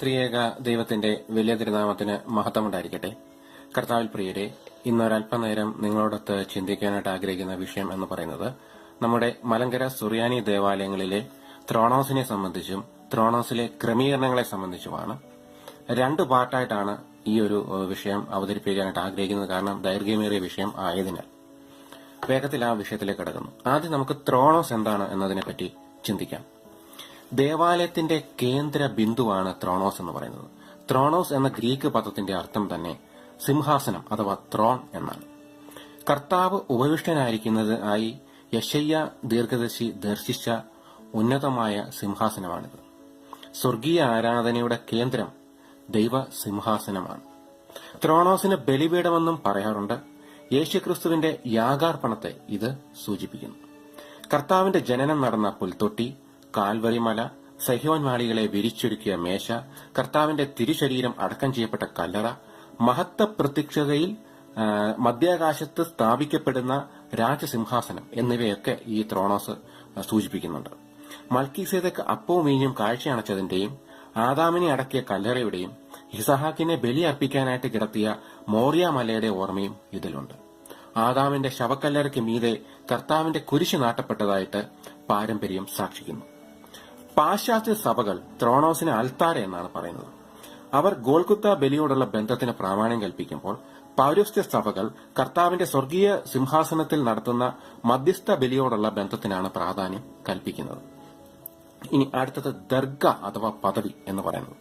ത്രിയേക ദൈവത്തിന്റെ വലിയ തിരുനാമത്തിന് മഹത്വമുണ്ടായിരിക്കട്ടെ. കർത്താവിൽ പ്രിയരെ ഇന്നൊരൽപ്പനേരം നിങ്ങളോടൊത്ത് ചിന്തിക്കാനായിട്ട് ആഗ്രഹിക്കുന്ന വിഷയം എന്ന് പറയുന്നത് നമ്മുടെ മലങ്കര സുറിയാനി ദേവാലയങ്ങളിലെ ത്രോണോസിനെ സംബന്ധിച്ചും ത്രോണോസിലെ ക്രമീകരണങ്ങളെ സംബന്ധിച്ചുമാണ് രണ്ട് പാർട്ടായിട്ടാണ് ഈ ഒരു വിഷയം അവതരിപ്പിക്കാനായിട്ട് ആഗ്രഹിക്കുന്നത്. കാരണം ദൈർഘ്യമേറിയ വിഷയം ആയതിനാൽ. വേഗത്തിൽ ആ വിഷയത്തിലേക്ക് കടക്കുന്നു. ആദ്യം നമുക്ക് ത്രോണോസ് എന്താണ് എന്നതിനെപ്പറ്റി ചിന്തിക്കാം. ദേവാലയത്തിന്റെ കേന്ദ്ര ബിന്ദുവാണ് ത്രോണോസ് എന്ന് പറയുന്നത്. ത്രോണോസ് എന്ന ഗ്രീക്ക് പദത്തിന്റെ അർത്ഥം തന്നെ സിംഹാസനം അഥവാ ത്രോൺ എന്നാണ്. കർത്താവ് ഉപവിഷ്ടനായിരിക്കുന്നത് ആയി യശയ്യ ദീർഘദർശി ദർശിച്ച ഉന്നതമായ സിംഹാസനമാണിത്. സ്വർഗീയ ആരാധനയുടെ കേന്ദ്രം ദൈവ സിംഹാസനമാണ്. ത്രോണോസിന് ബലിപീഠമെന്നും പറയാറുണ്ട്. യേശുക്രിസ്തുവിന്റെ യാഗാർപ്പണത്തെ ഇത് സൂചിപ്പിക്കുന്നു. കർത്താവിന്റെ ജനനം നടന്ന പുൽത്തൊട്ടി കാൽവരിമല സഹ്യോൻ മാളികളെ വിരിച്ചൊരുക്കിയ മേശ കർത്താവിന്റെ തിരുശരീരം അടക്കം ചെയ്യപ്പെട്ട കല്ലറ മഹത്വ പ്രത്യക്ഷതയിൽ മധ്യാകാശത്ത് സ്ഥാപിക്കപ്പെടുന്ന രാജസിംഹാസനം എന്നിവയൊക്കെ ഈ ത്രോണോസ് സൂചിപ്പിക്കുന്നുണ്ട്. മൽക്കീസേതക്ക് അപ്പവും മീഞ്ഞും കാഴ്ചയണച്ചതിന്റെയും ആദാമിനെ അടക്കിയ കല്ലറയുടെയും ഇസഹാക്കിനെ ബലിയർപ്പിക്കാനായിട്ട് കിടത്തിയ മോറിയ മലയുടെ ഓർമ്മയും ഇതിലുണ്ട്. ആദാമിന്റെ ശവക്കല്ലറയ്ക്ക് മീതെ കർത്താവിന്റെ കുരിശ് നാട്ടപ്പെട്ടതായിട്ട് പാരമ്പര്യം സാക്ഷിക്കുന്നു. പാശ്ചാത്യ സഭകൾ ത്രോണോസിന് അൽത്താര എന്നാണ് പറയുന്നത്. അവർ ഗോൽകുത്ത ബലിയോടുള്ള ബന്ധത്തിന് പ്രാമാണ്യം കൽപ്പിക്കുമ്പോൾ പൗരസ്ത്യ സഭകൾ കർത്താവിന്റെ സ്വർഗീയ സിംഹാസനത്തിൽ നടത്തുന്ന മധ്യസ്ഥ ബലിയോടുള്ള ബന്ധത്തിനാണ് പ്രാധാന്യം കൽപ്പിക്കുന്നത്. ഇനി അടുത്തത് ദർഗ അഥവാ പദവി എന്ന് പറയുന്നത്.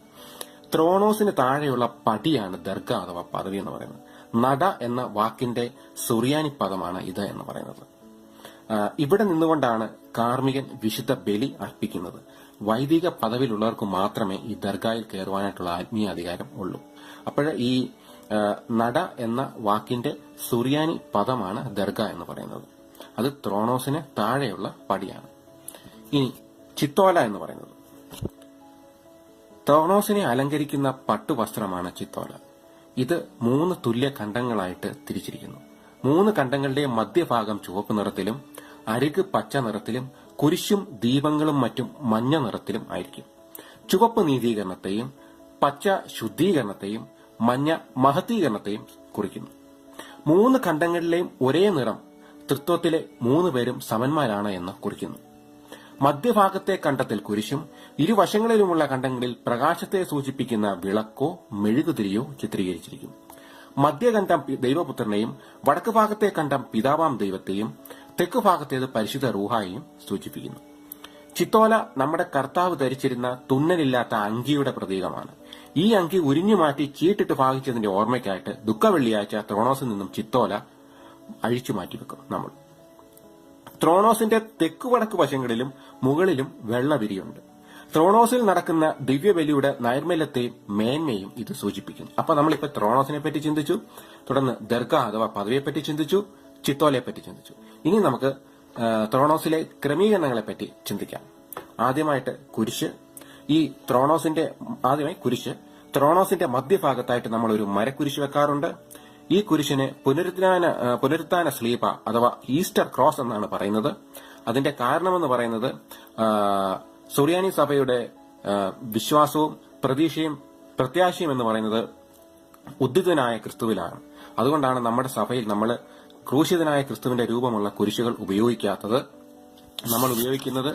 ത്രോണോസിന് താഴെയുള്ള പടിയാണ് ദർഗ അഥവാ പദവി എന്ന് പറയുന്നത്. നട എന്ന വാക്കിന്റെ സുറിയാനി പദമാണ് ഇത് എന്ന് പറയുന്നത്. ഇവിടെ നിന്നുകൊണ്ടാണ് കാർമികൻ വിശുദ്ധ ബലി അർപ്പിക്കുന്നത്. വൈദിക പദവിയിലുള്ളവർക്ക് മാത്രമേ ഈ ദർഗായിൽ കയറുവാനായിട്ടുള്ള ആത്മീയ അധികാരം ഉള്ളൂ. അപ്പോൾ ഈ നട എന്ന വാക്കിന്റെ സുറിയാനി പദമാണ് ദർഗ എന്ന് പറയുന്നത്. അത് ത്രോണോസിന് താഴെയുള്ള പടിയാണ്. ഇനി ചിത്തോല എന്ന് പറയുന്നത്. ത്രോണോസിനെ അലങ്കരിക്കുന്ന പട്ടുവസ്ത്രമാണ് ചിത്തോല. ഇത് മൂന്ന് തുല്യ ഖണ്ഡങ്ങളായിട്ട് തിരിച്ചിരിക്കുന്നു. മൂന്ന് ഖണ്ഡങ്ങളുടെ മധ്യഭാഗം ചുവപ്പ് നിറത്തിലും അരിക് പച്ച നിറത്തിലും കുരിശും ദീപങ്ങളും മറ്റും മഞ്ഞ നിറത്തിലും ആയിരിക്കും. ചുവപ്പ് നീതീകരണത്തെയും പച്ച ശുദ്ധീകരണത്തെയും മഞ്ഞ മഹത്തീകരണത്തെയും കുറിക്കുന്നു. മൂന്ന് ഖണ്ഡങ്ങളിലെയും ഒരേ നിറം തൃത്വത്തിലെ മൂന്ന് പേരും സമന്മാരാണ് എന്ന് കുറിക്കുന്നു. മധ്യഭാഗത്തെ കണ്ടത്തിൽ കുരിശും ഇരുവശങ്ങളിലുമുള്ള കണ്ടങ്ങളിൽ പ്രകാശത്തെ സൂചിപ്പിക്കുന്ന വിളക്കോ മെഴുകുതിരിയോ ചിത്രീകരിച്ചിരിക്കും മധ്യകണ്ഠം ദൈവപുത്രനെയും വടക്ക് ഭാഗത്തെ കണ്ടം പിതാവാം ദൈവത്തെയും തെക്ക് ഭാഗത്തേത് പരിശുദ്ധ റൂഹായെയും സൂചിപ്പിക്കുന്നു. ചിത്തോല നമ്മുടെ കർത്താവ് ധരിച്ചിരുന്ന തുന്നലില്ലാത്ത അങ്കിയുടെ പ്രതീകമാണ്. ഈ അങ്കി ഉരിഞ്ഞു മാറ്റി ചീട്ടിട്ട് ഭാഗിച്ചതിന്റെ ഓർമ്മയ്ക്കായിട്ട് ദുഃഖവെള്ളിയാഴ്ച ത്രോണോസിൽ നിന്നും ചിത്തോല അഴിച്ചു മാറ്റിവെക്കും നമ്മൾ. ത്രോണോസിന്റെ തെക്കുവടക്ക് വശങ്ങളിലും മുകളിലും വെള്ളവിരിയുണ്ട്. ത്രോണോസിൽ നടക്കുന്ന ദിവ്യബലിയുടെ നൈർമല്യത്തെയും മേന്മയും ഇത് സൂചിപ്പിക്കുന്നു. അപ്പൊ നമ്മളിപ്പോ ത്രോണോസിനെ പറ്റി ചിന്തിച്ചു തുടർന്ന് ദർഗ അഥവാ പദവിയെപ്പറ്റി ചിന്തിച്ചു ചിത്തോലയെ പറ്റി ചിന്തിച്ചു. ഇനി നമുക്ക് ത്രോണോസിലെ ക്രമീകരണങ്ങളെ പറ്റി ചിന്തിക്കാം. ആദ്യമായിട്ട് കുരിശ്. ഈ ത്രോണോസിന്റെ ആദ്യമായി കുരിശ്. ത്രോണോസിന്റെ മധ്യഭാഗത്തായിട്ട് നമ്മൾ ഒരു മരക്കുരിശ് വെക്കാറുണ്ട്. ഈ കുരിശിന് പുനരുദ്ധാന പുനരുദ്ധാന സ്ലീപ അഥവാ ഈസ്റ്റർ ക്രോസ് എന്നാണ് പറയുന്നത്. അതിന്റെ കാരണമെന്ന് പറയുന്നത് സുറിയാനി സഭയുടെ വിശ്വാസവും പ്രതീക്ഷയും പ്രത്യാശയും എന്ന് പറയുന്നത് ഉദ്ധിതനായ ക്രിസ്തുവിലാണ്. അതുകൊണ്ടാണ് നമ്മുടെ സഭയിൽ നമ്മൾ ക്രൂശിതനായ ക്രിസ്തുവിന്റെ രൂപമുള്ള കുരിശുകൾ ഉപയോഗിക്കാത്തത്. നമ്മൾ ഉപയോഗിക്കുന്നത്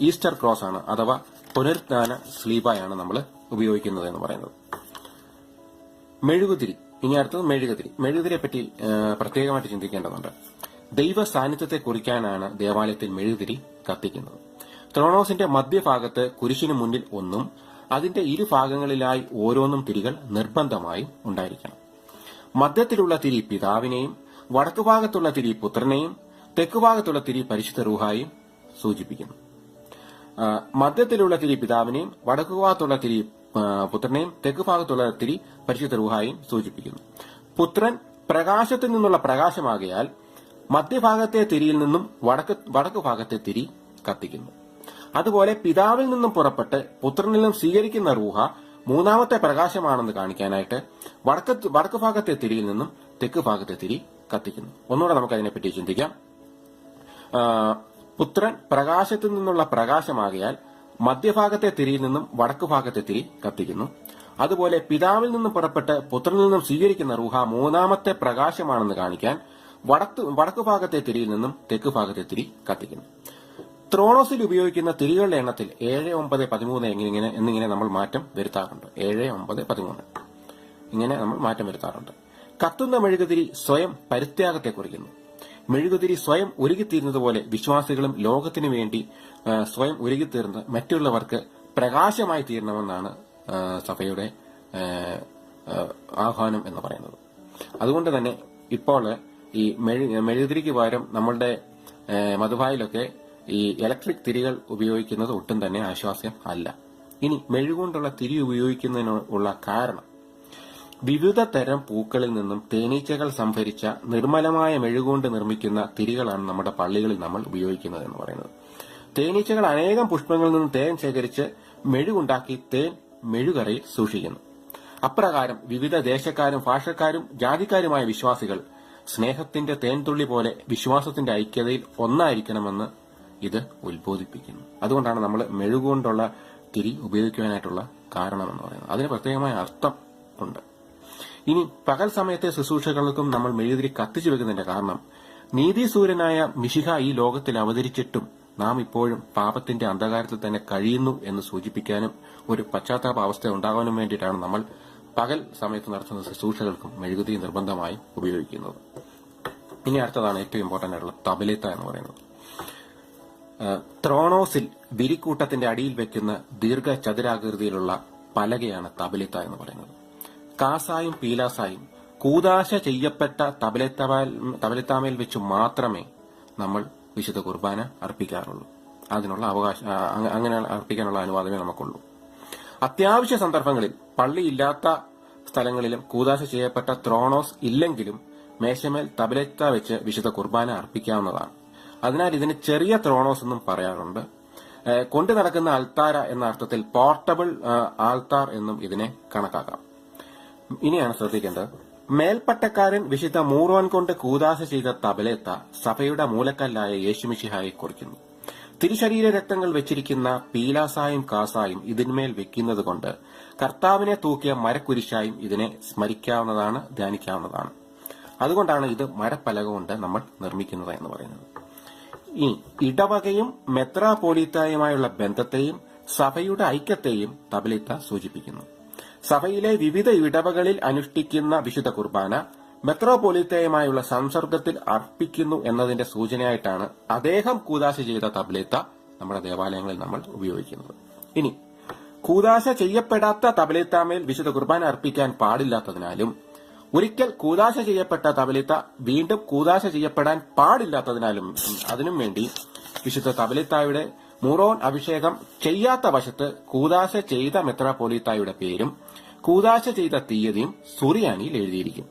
ഈസ്റ്റർ ക്രോസ് ആണ് അഥവാ പുനരുദ്ധാന സ്ലീപായാണ് നമ്മൾ ഉപയോഗിക്കുന്നത് എന്ന് പറയുന്നത്. മെഴുകുതിരി. ഇനി അടുത്തത് മെഴുകുതിരി. മെഴുകുതിരിയെ പറ്റി പ്രത്യേകമായിട്ട് ചിന്തിക്കേണ്ടതുണ്ട്. ദൈവ സാന്നിധ്യത്തെ കുറിക്കാനാണ് ദേവാലയത്തിൽ മെഴുകുതിരി കത്തിക്കുന്നത്. ത്രോണോസിന്റെ മധ്യഭാഗത്ത് കുരിശിനു മുന്നിൽ ഒന്നും അതിന്റെ ഇരുഭാഗങ്ങളിലായി ഓരോന്നും തിരികൾ നിർബന്ധമായി ഉണ്ടായിരിക്കണം. മധ്യത്തിലുള്ള തിരി പിതാവിനെയും വടക്കുഭാഗത്തുള്ള തിരി പുത്രനെയും തെക്കുഭാഗത്തുള്ള തിരി പരിശുദ്ധ റൂഹായും സൂചിപ്പിക്കുന്നു. മധ്യത്തിലുള്ള തിരി പിതാവിനെയും വടക്കുഭാഗത്തുള്ള തിരി ആ, തെക്ക് ഭാഗത്തുള്ള തിരി പരിശുദ്ധ റുഹായും സൂചിപ്പിക്കുന്നു. പുത്രൻ പ്രകാശത്തിൽ നിന്നുള്ള പ്രകാശമാകയാൽ മധ്യഭാഗത്തെ തിരിയിൽ നിന്നും വടക്ക് വടക്ക് ഭാഗത്തെ തിരി കത്തിക്കുന്നു. അതുപോലെ പിതാവിൽ നിന്നും പുറപ്പെട്ട് പുത്രനിൽ നിന്നും സ്വീകരിക്കുന്ന റൂഹ മൂന്നാമത്തെ പ്രകാശമാണെന്ന് കാണിക്കാനായിട്ട് വടക്ക് വടക്ക് ഭാഗത്തെ തിരിയിൽ നിന്നും തെക്ക് ഭാഗത്തെ തിരി കത്തിക്കുന്നു. ഒന്നുകൂടെ നമുക്ക് അതിനെപ്പറ്റി ചിന്തിക്കാം. പുത്രൻ പ്രകാശത്തിൽ നിന്നുള്ള പ്രകാശമാകിയാൽ മധ്യഭാഗത്തെ തിരിയിൽ നിന്നും വടക്കു ഭാഗത്തെ തിരി കത്തിക്കുന്നു. അതുപോലെ പിതാവിൽ നിന്നും പുറപ്പെട്ട് പുത്രനിൽ നിന്നും സ്വീകരിക്കുന്ന റൂഹ മൂന്നാമത്തെ പ്രകാശമാണെന്ന് കാണിക്കാൻ വടക്ക് വടക്കു ഭാഗത്തെ തിരിയിൽ നിന്നും തെക്ക് ഭാഗത്തെ തിരി കത്തിക്കുന്നു. ത്രോണോസിൽ ഉപയോഗിക്കുന്ന തിരികളുടെ എണ്ണത്തിൽ ഏഴ് ഒമ്പത് പതിമൂന്ന് എന്നിങ്ങനെ എന്നിങ്ങനെ നമ്മൾ മാറ്റം വരുത്താറുണ്ട്. ഏഴ് ഒമ്പത് പതിമൂന്ന് ഇങ്ങനെ നമ്മൾ മാറ്റം വരുത്താറുണ്ട്. കത്തുന്ന മെഴുകുതിരി സ്വയം പരിത്യാഗത്തെ കുറിക്കുന്നു. മെഴുകുതിരി സ്വയം ഒരുകിത്തീരുന്നതുപോലെ വിശ്വാസികളും ലോകത്തിനു വേണ്ടി സ്വയം ഒരുകിത്തീർന്ന് മറ്റുള്ളവർക്ക് പ്രകാശമായി തീരണമെന്നാണ് സഭയുടെ ആഹ്വാനം എന്ന് പറയുന്നത്. അതുകൊണ്ട് തന്നെ ഇപ്പോൾ ഈ മെഴു മെഴുകുതിരിക്ക് പകരം നമ്മളുടെ ആ, മധുബായിലൊക്കെ ഈ ഇലക്ട്രിക് തിരികൾ ഉപയോഗിക്കുന്നത് ഒട്ടും തന്നെ ആശ്വാസ്യം അല്ല. ഇനി മെഴുകൊണ്ടുള്ള തിരി ഉപയോഗിക്കുന്നതിനുള്ള കാരണം വിവിധ തരം പൂക്കളിൽ നിന്നും തേനീച്ചകൾ സംഭരിച്ച നിർമ്മലമായ മെഴുകൊണ്ട് നിർമ്മിക്കുന്ന തിരികളാണ് നമ്മുടെ പള്ളികളിൽ നമ്മൾ ഉപയോഗിക്കുന്നത് എന്ന് പറയുന്നത്. തേനീച്ചകൾ അനേകം പുഷ്പങ്ങളിൽ നിന്നും തേൻ ശേഖരിച്ച് മെഴുകുണ്ടാക്കി തേൻ മെഴുകറയിൽ സൂക്ഷിക്കുന്നു. അപ്രകാരം വിവിധ ദേശക്കാരും ഭാഷക്കാരും ജാതിക്കാരുമായ വിശ്വാസികൾ സ്നേഹത്തിന്റെ തേൻതുള്ളി പോലെ വിശ്വാസത്തിന്റെ ഐക്യതയിൽ ഒന്നായിരിക്കണമെന്ന് ഇത് ഉത്ബോധിപ്പിക്കുന്നു. അതുകൊണ്ടാണ് നമ്മൾ മെഴുകുകൊണ്ടുള്ള തിരി ഉപയോഗിക്കുവാനായിട്ടുള്ള കാരണം എന്ന് പറയുന്നത്. അതിന് പ്രത്യേകമായ അർത്ഥം ഉണ്ട്. ഇനി പകൽ സമയത്തെ ശുശ്രൂഷകൾക്കും നമ്മൾ മെഴുകുതിരി കത്തിച്ചു വെക്കുന്നതിന്റെ കാരണം നീതിസൂര്യനായ മിശിഹ ഈ ലോകത്തിൽ അവതരിച്ചിട്ടും നാം ഇപ്പോഴും പാപത്തിന്റെ അന്ധകാരത്തിൽ തന്നെ കഴിയുന്നു എന്ന് സൂചിപ്പിക്കാനും ഒരു പശ്ചാത്താപ അവസ്ഥ ഉണ്ടാകാനും വേണ്ടിയിട്ടാണ് നമ്മൾ പകൽ സമയത്ത് നടത്തുന്ന ശുശ്രൂഷകൾക്കും മെഴുകുതി നിർബന്ധമായി ഉപയോഗിക്കുന്നത്. ഇനി അടുത്തതാണ് ഏറ്റവും ഇമ്പോർട്ടന്റ് ആയിട്ടുള്ള തബലേത്ത എന്ന് പറയുന്നത്. ത്രോണോസിൽ വിരിക്കൂട്ടത്തിന്റെ അടിയിൽ വെക്കുന്ന ദീർഘ ചതുരാകൃതിയിലുള്ള പലകയാണ് തബലിത്ത എന്ന് പറയുന്നത്. കാസായും പീലാസായും കൂതാശ ചെയ്യപ്പെട്ട തബലത്താമയിൽ വെച്ച് മാത്രമേ നമ്മൾ വിശുദ്ധ കുർബാന അർപ്പിക്കാറുള്ളൂ. അതിനുള്ള അവകാശ അങ്ങനെ അർപ്പിക്കാനുള്ള അനുവാദമേ നമുക്കുള്ളൂ. അത്യാവശ്യ സന്ദർഭങ്ങളിൽ പള്ളിയില്ലാത്ത സ്ഥലങ്ങളിലും കൂതാശ ചെയ്യപ്പെട്ട ത്രോണോസ് ഇല്ലെങ്കിലും മേശമേൽ തബലത്ത വെച്ച് വിശുദ്ധ കുർബാന അർപ്പിക്കാവുന്നതാണ്. അതിനാൽ ഇതിന് ചെറിയ ത്രോണോസ് എന്നും പറയാറുണ്ട്. കൊണ്ടു നടക്കുന്ന അൾത്താര എന്ന അർത്ഥത്തിൽ പോർട്ടബിൾ ആൾത്താർ എന്നും ഇതിനെ കണക്കാക്കാം. ഇനിയാണ് ശ്രദ്ധിക്കേണ്ടത്. മേൽപ്പട്ടക്കാരൻ വിശുദ്ധ മൂറോൻ കൊണ്ട് കൂതാശ ചെയ്ത തബലേത്ത സഭയുടെ മൂലക്കല്ലായ യേശുമിഷിഹായെ കുറിക്കുന്നു. തിരുശരീര രക്തങ്ങൾ വെച്ചിരിക്കുന്ന പീലാസായും കാസായും ഇതിന്മേൽ വെക്കുന്നത് കൊണ്ട് കർത്താവിനെ തൂക്കിയ മരക്കുരിശായും ഇതിനെ സ്മരിക്കാവുന്നതാണ് ധ്യാനിക്കാവുന്നതാണ്. അതുകൊണ്ടാണ് ഇത് മരപ്പലക കൊണ്ട് നമ്മൾ നിർമ്മിക്കുന്നത് എന്ന് പറയുന്നത്. ഈ ഇടവകയും മെത്രാപോലീത്തായുമായുള്ള ബന്ധത്തെയും സഭയുടെ ഐക്യത്തെയും തബലിത്ത സൂചിപ്പിക്കുന്നു. സഭയിലെ വിവിധ ഇടവകളിൽ അനുഷ്ഠിക്കുന്ന വിശുദ്ധ കുർബാന മെത്രോപൊലിത്തയുമായുള്ള സംസർഗത്തിൽ അർപ്പിക്കുന്നു എന്നതിന്റെ സൂചനയായിട്ടാണ് അദ്ദേഹം കൂതാശ ചെയ്ത തബ്ലേത്ത നമ്മുടെ ദേവാലയങ്ങളിൽ നമ്മൾ ഉപയോഗിക്കുന്നത്. ഇനി കൂതാശ ചെയ്യപ്പെടാത്ത തബലേത്താമേൽ വിശുദ്ധ കുർബാന അർപ്പിക്കാൻ പാടില്ലാത്തതിനാലും ഒരിക്കൽ കൂതാശ ചെയ്യപ്പെട്ട തബലിത്ത വീണ്ടും കൂതാശ ചെയ്യപ്പെടാൻ പാടില്ലാത്തതിനാലും അതിനും വേണ്ടി വിശുദ്ധ തബലിത്തായുടെ മുറോൻ അഭിഷേകം ചെയ്യാത്ത വശത്ത് കൂതാശ ചെയ്ത മെത്രാപോലിത്തായുടെ പേരും കൂതാശ ചെയ്ത തീയതിയും സുറിയാനിയിൽ എഴുതിയിരിക്കും.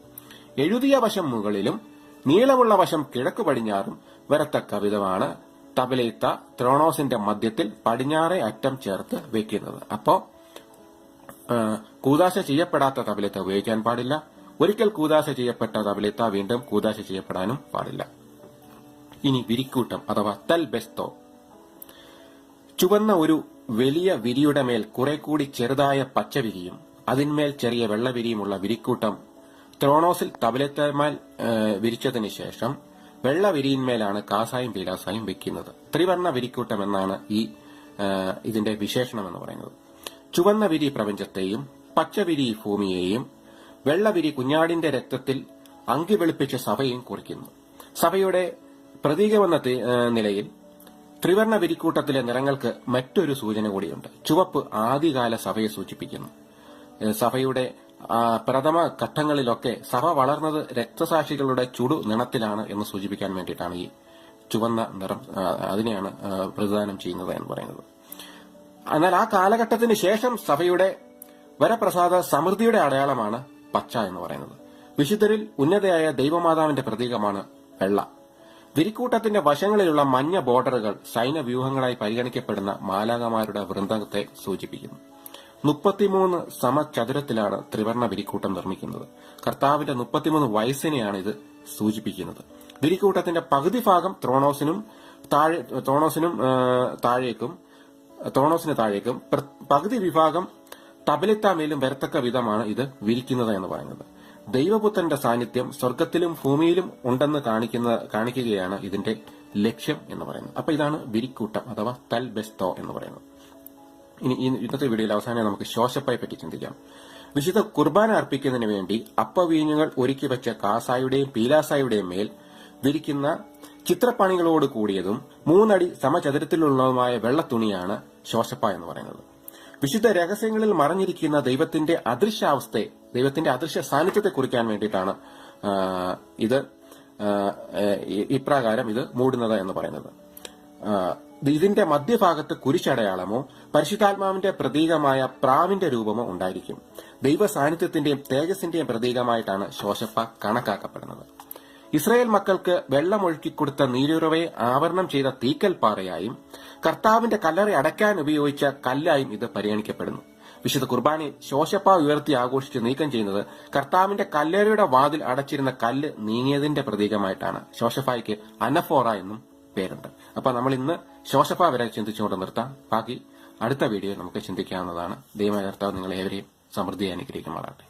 എഴുതിയ വശം മുകളിലും നീളമുള്ള വശം കിഴക്ക് പടിഞ്ഞാറും വരത്തക്ക വിധമാണ് തബലേത്ത ത്രോണോസിന്റെ മധ്യത്തിൽ പടിഞ്ഞാറെ അറ്റം ചേർത്ത് വെക്കുന്നത്. അപ്പോ കൂതാശ ചെയ്യപ്പെടാത്ത തബലേത്ത ഉപയോഗിക്കാൻ പാടില്ല. ഒരിക്കൽ കൂതാശ ചെയ്യപ്പെട്ട തബലേത്ത വീണ്ടും കൂതാശ ചെയ്യപ്പെടാനും പാടില്ല. ഇനി വിരിക്കൂട്ടം അഥവാ തൽ ബെസ്തോ. ചുവന്ന ഒരു വലിയ വിരിയുടെ മേൽ കുറെ കൂടി ചെറുതായ പച്ചവിരിയും അതിന്മേൽ ചെറിയ വെള്ളവിരിയുമുള്ള വിരിക്കൂട്ടം ത്രോണോസിൽ തബലത്തേമാൽ വിരിച്ചതിന് ശേഷം വെള്ളവിരിയിന്മേലാണ് കാസായും പീലാസായും വെക്കുന്നത്. ത്രിവർണ വിരിക്കൂട്ടം എന്നാണ് ഈ ഇതിന്റെ വിശേഷണം എന്ന് പറയുന്നത്. ചുവന്ന വിരി പ്രപഞ്ചത്തെയും പച്ചവിരി ഭൂമിയെയും വെള്ളവിരി കുഞ്ഞാടിന്റെ രക്തത്തിൽ അങ്കി വെളുപ്പിച്ച സഭയും കുറിക്കുന്നു. സഭയുടെ പ്രതീകമെന്ന നിലയിൽ ത്രിവർണ വിരിക്കൂട്ടത്തിലെ നിറങ്ങൾക്ക് മറ്റൊരു സൂചന കൂടിയുണ്ട്. ചുവപ്പ് ആദ്യകാല സഭയെ സൂചിപ്പിക്കുന്നു. സഭയുടെ പ്രഥമ ഘട്ടങ്ങളിലൊക്കെ സഭ വളർന്നത് രക്തസാക്ഷികളുടെ ചുടു നിണത്തിലാണ് എന്ന് സൂചിപ്പിക്കാൻ വേണ്ടിയിട്ടാണ് ഈ ചുവന്ന നിറം അതിനെയാണ് പ്രതിദാനം ചെയ്യുന്നത് എന്ന് പറയുന്നത്. എന്നാൽ ആ കാലഘട്ടത്തിന് ശേഷം സഭയുടെ വരപ്രസാദ സമൃദ്ധിയുടെ അടയാളമാണ് പച്ച എന്ന് പറയുന്നത്. വിശുദ്ധരിൽ ഉന്നതയായ ദൈവമാതാവിന്റെ പ്രതീകമാണ് വെള്ള. വിരിക്കൂട്ടത്തിന്റെ വശങ്ങളിലുള്ള മഞ്ഞ ബോർഡറുകൾ സൈന്യവ്യൂഹങ്ങളായി പരിഗണിക്കപ്പെടുന്ന മാലാകമാരുടെ വൃന്ദത്തെ സൂചിപ്പിക്കുന്നു. മുപ്പത്തിമൂന്ന് സമചതുരത്തിലാണ് ത്രിവർണ വിരിക്കൂട്ടം നിർമ്മിക്കുന്നത്. കർത്താവിന്റെ മുപ്പത്തിമൂന്ന് വയസ്സിനെയാണ് ഇത് സൂചിപ്പിക്കുന്നത്. വിരിക്കൂട്ടത്തിന്റെ പകുതി ഭാഗം ത്രോണോസിനും താഴെ ത്രോണോസിനും താഴേക്കും ത്രോണോസിന് താഴേക്കും പകുതി വിഭാഗം തബലിത്താമേലും വരത്തക്ക വിധമാണ് ഇത് വിരിക്കുന്നത് എന്ന് പറയുന്നത്. ദൈവപുത്രന്റെ സാന്നിധ്യം സ്വർഗത്തിലും ഭൂമിയിലും ഉണ്ടെന്ന് കാണിക്കുന്ന കാണിക്കുകയാണ് ഇതിന്റെ ലക്ഷ്യം എന്ന് പറയുന്നത്. അപ്പൊ ഇതാണ് വിരിക്കൂട്ടം അഥവാ തൽ ബെസ്തോ എന്ന് പറയുന്നത്. ഇനി ഈ ഇന്നത്തെ വീഡിയോയിൽ അവസാനം നമുക്ക് ശോശപ്പയെ പറ്റി ചിന്തിക്കാം. വിശുദ്ധ കുർബാന അർപ്പിക്കുന്നതിന് വേണ്ടി അപ്പവീഞ്ഞുകൾ ഒരുക്കി വെച്ച കാസായുടെയും പീലാസായുടെയും മേൽ വിരിക്കുന്ന ചിത്രപ്പണികളോട് കൂടിയതും മൂന്നടി സമചതുരത്തിലുള്ളതുമായ വെള്ളത്തുണിയാണ് ശോശപ്പ എന്ന് പറയുന്നത്. വിശുദ്ധ രഹസ്യങ്ങളിൽ മറഞ്ഞിരിക്കുന്ന ദൈവത്തിന്റെ അദൃശ്യാവസ്ഥയെ ദൈവത്തിന്റെ അദൃശ്യ സാന്നിധ്യത്തെ കുറിക്കാൻ വേണ്ടിയിട്ടാണ് ഇത് ഇപ്രകാരം ഇത് മൂടുന്നത് എന്ന് പറയുന്നത്. ഇതിന്റെ മധ്യഭാഗത്ത് കുരിശടയാളമോ പരിശുദ്ധാത്മാവിന്റെ പ്രതീകമായ പ്രാവിന്റെ രൂപമോ ഉണ്ടായിരിക്കും. ദൈവ സാന്നിധ്യത്തിന്റെയും തേജസിന്റെയും പ്രതീകമായിട്ടാണ് ശോശപ്പ കണക്കാക്കപ്പെടുന്നത്. ഇസ്രായേൽ മക്കൾക്ക് വെള്ളമൊഴുക്കിക്കൊടുത്ത നീരുറവയെ ആവരണം ചെയ്ത തീക്കൽ പാറയായും കർത്താവിന്റെ കല്ലറ അടയ്ക്കാൻ ഉപയോഗിച്ച കല്ലായും ഇത് പരിഗണിക്കപ്പെടുന്നു. വിശുദ്ധ കുർബാനയിൽ ശോശപ്പ ഉയർത്തി ആഘോഷിച്ച് നീക്കം ചെയ്യുന്നത് കർത്താവിന്റെ കല്ലറയുടെ വാതിൽ അടച്ചിരുന്ന കല്ല് നീങ്ങിയതിന്റെ പ്രതീകമായിട്ടാണ്. ശോശപ്പായ്ക്ക് അനഫോറ എന്നും പേരുണ്ട്. അപ്പൊ നമ്മൾ ഇന്ന് ശോശപ്പ വരെ ചിന്തിച്ചുകൊണ്ട് നിർത്താം. ബാക്കി അടുത്ത വീഡിയോ നമുക്ക് ചിന്തിക്കാവുന്നതാണ്. ദൈവമായ നിർത്താവ് നിങ്ങളെ ഏവരെയും സമൃദ്ധി അനുഗ്രഹിക്കുമാറാട്ടെ